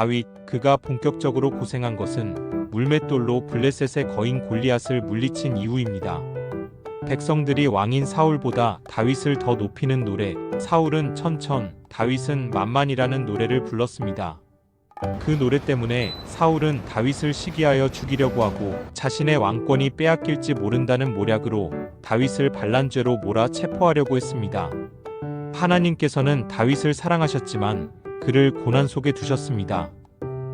다윗 그가 본격적으로 고생한 것은 물맷돌로 블레셋의 거인 골리앗을 물리친 이후입니다. 백성들이 왕인 사울보다 다윗을 더 높이는 노래, 사울은 천천, 다윗은 만만이라는 노래를 불렀습니다. 그 노래 때문에 사울은 다윗을 시기하여 죽이려고 하고 자신의 왕권이 빼앗길지 모른다는 모략으로 다윗을 반란죄로 몰아 체포하려고 했습니다. 하나님께서는 다윗을 사랑하셨지만 그를 고난 속에 두셨습니다.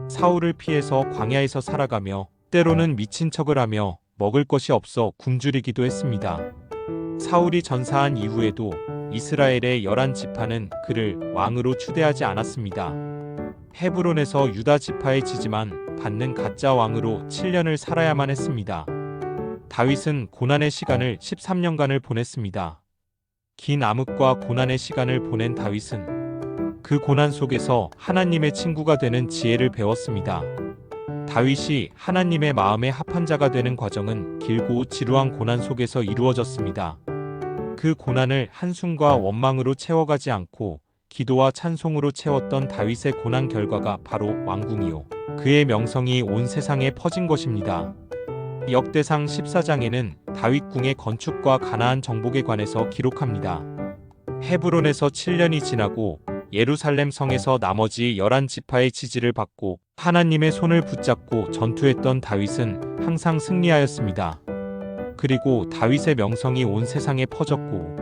사울을 피해서 광야에서 살아가며 때로는 미친 척을 하며 먹을 것이 없어 굶주리기도 했습니다. 사울이 전사한 이후에도 이스라엘의 열한 지파는 그를 왕으로 추대하지 않았습니다. 헤브론에서 유다 지파에 지지만 받는 가짜 왕으로 7년을 살아야만 했습니다. 다윗은 고난의 시간을 13년간을 보냈습니다. 긴 암흑과 고난의 시간을 보낸 다윗은 그 고난 속에서 하나님의 친구가 되는 지혜를 배웠습니다. 다윗이 하나님의 마음에 합한 자가 되는 과정은 길고 지루한 고난 속에서 이루어졌습니다. 그 고난을 한숨과 원망으로 채워가지 않고 기도와 찬송으로 채웠던 다윗의 고난 결과가 바로 왕궁이요. 그의 명성이 온 세상에 퍼진 것입니다. 역대상 14장에는 다윗 궁의 건축과 가나안 정복에 관해서 기록합니다. 헤브론에서 7년이 지나고 예루살렘 성에서 나머지 11지파의 지지를 받고 하나님의 손을 붙잡고 전투했던 다윗은 항상 승리하였습니다. 그리고 다윗의 명성이 온 세상에 퍼졌고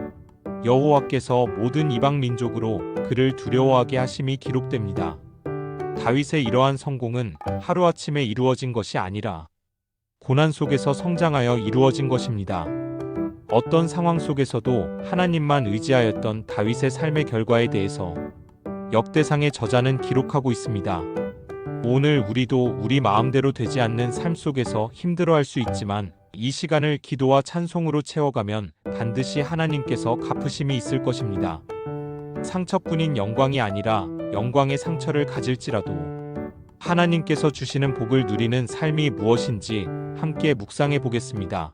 여호와께서 모든 이방 민족으로 그를 두려워하게 하심이 기록됩니다. 다윗의 이러한 성공은 하루아침에 이루어진 것이 아니라 고난 속에서 성장하여 이루어진 것입니다. 어떤 상황 속에서도 하나님만 의지하였던 다윗의 삶의 결과에 대해서 역대상의 저자는 기록하고 있습니다. 오늘 우리도 우리 마음대로 되지 않는 삶 속에서 힘들어할 수 있지만 이 시간을 기도와 찬송으로 채워가면 반드시 하나님께서 갚으심이 있을 것입니다. 상처뿐인 영광이 아니라 영광의 상처를 가질지라도 하나님께서 주시는 복을 누리는 삶이 무엇인지 함께 묵상해 보겠습니다.